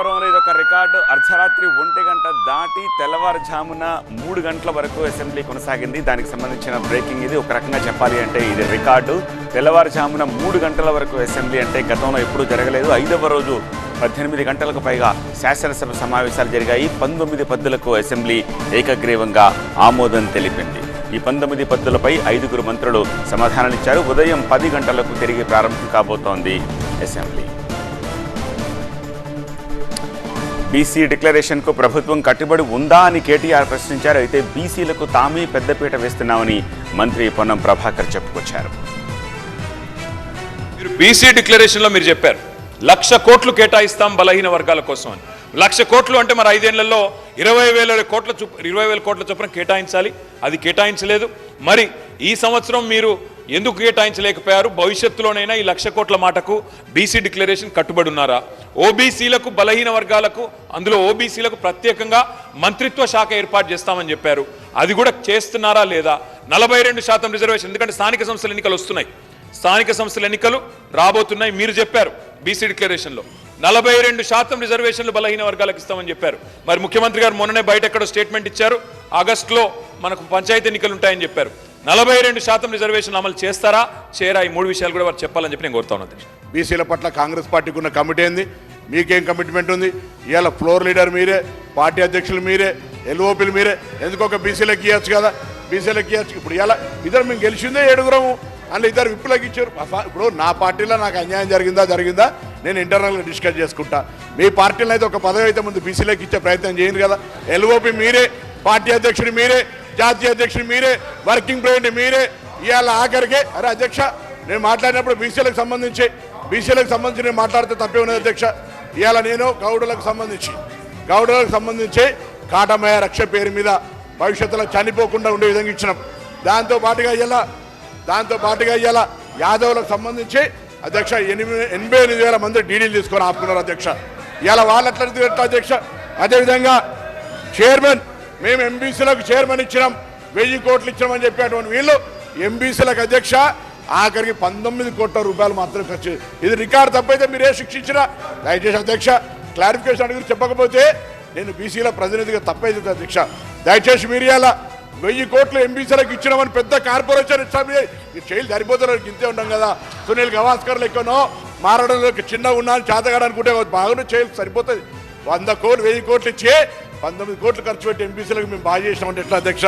పిఠాపురంలో ఇది ఒక రికార్డు. అర్ధరాత్రి ఒంటి గంట దాటి తెల్లవారుజామున మూడు గంటల వరకు అసెంబ్లీ కొనసాగింది. దానికి సంబంధించిన బ్రేకింగ్ ఇది. ఒక రకంగా చెప్పాలి అంటే ఇది రికార్డు. తెల్లవారుజామున మూడు గంటల వరకు అసెంబ్లీ అంటే గతంలో ఎప్పుడూ జరగలేదు. ఐదవ రోజు పద్దెనిమిది గంటలకు పైగా శాసనసభ సమావేశాలు జరిగాయి. పంతొమ్మిది పద్దులకు అసెంబ్లీ ఏకగ్రీవంగా ఆమోదం తెలిపింది. ఈ పంతొమ్మిది పద్దులపై ఐదుగురు మంత్రులు సమాధానాలిచ్చారు. ఉదయం పది గంటలకు తిరిగి ప్రారంభం కాబోతోంది అసెంబ్లీ. బీసీ డిక్లరేషన్కు ప్రభుత్వం కట్టుబడి ఉందా అని కేటీఆర్ ప్రశ్నించారు. అయితే బీసీలకు తామే పెద్దపీట వేస్తున్నామని మంత్రి పొన్నం ప్రభాకర్ చెప్పుకొచ్చారు. మీరు బీసీ డిక్లరేషన్లో మీరు చెప్పారు లక్ష కోట్లు కేటాయిస్తాం బలహీన వర్గాల కోసం అని. లక్ష కోట్లు అంటే మరి ఐదేళ్ళలో ఇరవై వేల కోట్ల చొప్ ఇరవై వేల కోట్ల చొప్పున కేటాయించాలి. అది కేటాయించలేదు. మరి ఈ సంవత్సరం మీరు ఎందుకు కేటాయించలేకపోయారు? భవిష్యత్తులోనైనా ఈ లక్ష కోట్ల మాటకు బీసీ డిక్లరేషన్ కట్టుబడి ఉన్నారా? ఓబీసీలకు బలహీన వర్గాలకు అందులో ఓబీసీలకు ప్రత్యేకంగా మంత్రిత్వ శాఖ ఏర్పాటు చేస్తామని చెప్పారు. అది కూడా చేస్తున్నారా లేదా? నలభై రెండు శాతం రిజర్వేషన్ ఎందుకంటే స్థానిక సంస్థల ఎన్నికలు వస్తున్నాయి. స్థానిక సంస్థల ఎన్నికలు రాబోతున్నాయి మీరు చెప్పారు బీసీ డిక్లరేషన్లో. నలభై రెండు శాతం రిజర్వేషన్లు బలహీన వర్గాలకు ఇస్తామని చెప్పారు. మరి ముఖ్యమంత్రి గారు మొన్ననే బయట ఎక్కడో స్టేట్మెంట్ ఇచ్చారు. ఆగస్టులో మనకు పంచాయతీ ఎన్నికలు ఉంటాయని చెప్పారు. నలభై రెండు శాతం రిజర్వేషన్ అమలు చేస్తారా? చేరా ఈ మూడు విషయాలు కూడా వారు చెప్పాలని చెప్పి నేను కోరుతా ఉన్నాను అధ్యక్ష. బీసీల పట్ల కాంగ్రెస్ పార్టీకి ఉన్న కమిటీ ఏంది? మీకేం కమిట్మెంట్ ఉంది? ఇవాళ ఫ్లోర్ లీడర్ మీరే పార్టీ అధ్యక్షులు మీరే ఎల్ఓపీలు మీరే. ఎందుకు ఒక బీసీలకు ఇవ్వచ్చు కదా? బీసీలకు ఇవ్వచ్చు. ఇప్పుడు ఇలా ఇద్దరు మేము గెలిచిందే ఏడుగురము. అందులో ఇద్దరు విప్పులకు ఇచ్చారు. ఇప్పుడు నా పార్టీలో నాకు అన్యాయం జరిగిందా? జరిగిందా? నేను ఇంటర్నల్గా డిస్కస్ చేసుకుంటా. మీ పార్టీలో అయితే ఒక పదవి అయితే ముందు బీసీలకు ఇచ్చే ప్రయత్నం చేయండి కదా. ఎల్ఓపి మీరే పార్టీ అధ్యక్షుడు మీరే జాతీయ అధ్యక్షుడు మీరే వర్కింగ్ ప్రెసిడెంట్ మీరే. ఇవాళ ఆఖరికి అరే అధ్యక్ష నేను మాట్లాడినప్పుడు బీసీలకు సంబంధించి బీసీలకు సంబంధించి నేను మాట్లాడితే తప్పే ఉన్నది అధ్యక్ష. ఇవాళ నేను గౌడులకు సంబంధించి గౌడులకు సంబంధించి కాటమయ రక్ష పేరు మీద భవిష్యత్తులో చనిపోకుండా ఉండే విధంగా ఇచ్చినాం. దాంతో పాటుగా ఇలా దాంతో పాటుగా ఇవాళ యాదవులకు సంబంధించి అధ్యక్ష ఎనిమిది ఎనభై ఎనిమిది వేల మంది డీడీలు తీసుకొని ఆపుకున్నారు అధ్యక్ష. ఇవాళ వాళ్ళు ఎట్లా అధ్యక్ష? అదేవిధంగా చైర్మన్ మేము ఎంబీసీలకు చైర్మన్ ఇచ్చినాం వెయ్యి కోట్లు ఇచ్చినామని చెప్పేటువంటి వీళ్ళు. ఎంబీసీలకు అధ్యక్ష ఆఖరికి పంతొమ్మిది కోట్ల రూపాయలు మాత్రం ఖర్చు ఇది రికార్డు తప్పైతే మీరే శిక్షించినా దయచేసి అధ్యక్ష క్లారిఫికేషన్ అడిగి చెప్పకపోతే నేను బీసీల ప్రతినిధిగా తప్పైతే అధ్యక్ష. దయచేసి మీరు ఇలా వెయ్యి కోట్లు ఎంబీసీలకు ఇచ్చినామని పెద్ద కార్పొరేషన్ ఇచ్చామే మీరు చేయలు సరిపోతున్నారు ఇంతే ఉండం కదా. సునీల్ గవాస్కర్ లెక్కనో మారడంలో చిన్నగా ఉన్నా చేతగాడనుకుంటే బాగానే చేయలు సరిపోతుంది వంద కోట్లు వెయ్యి కోట్లు ఇచ్చే పంతొమ్మిది కోట్లు ఖర్చు పెట్టి ఎంపీసీలకు మేము బాగా చేసినామంటే ఎట్లా అధ్యక్ష?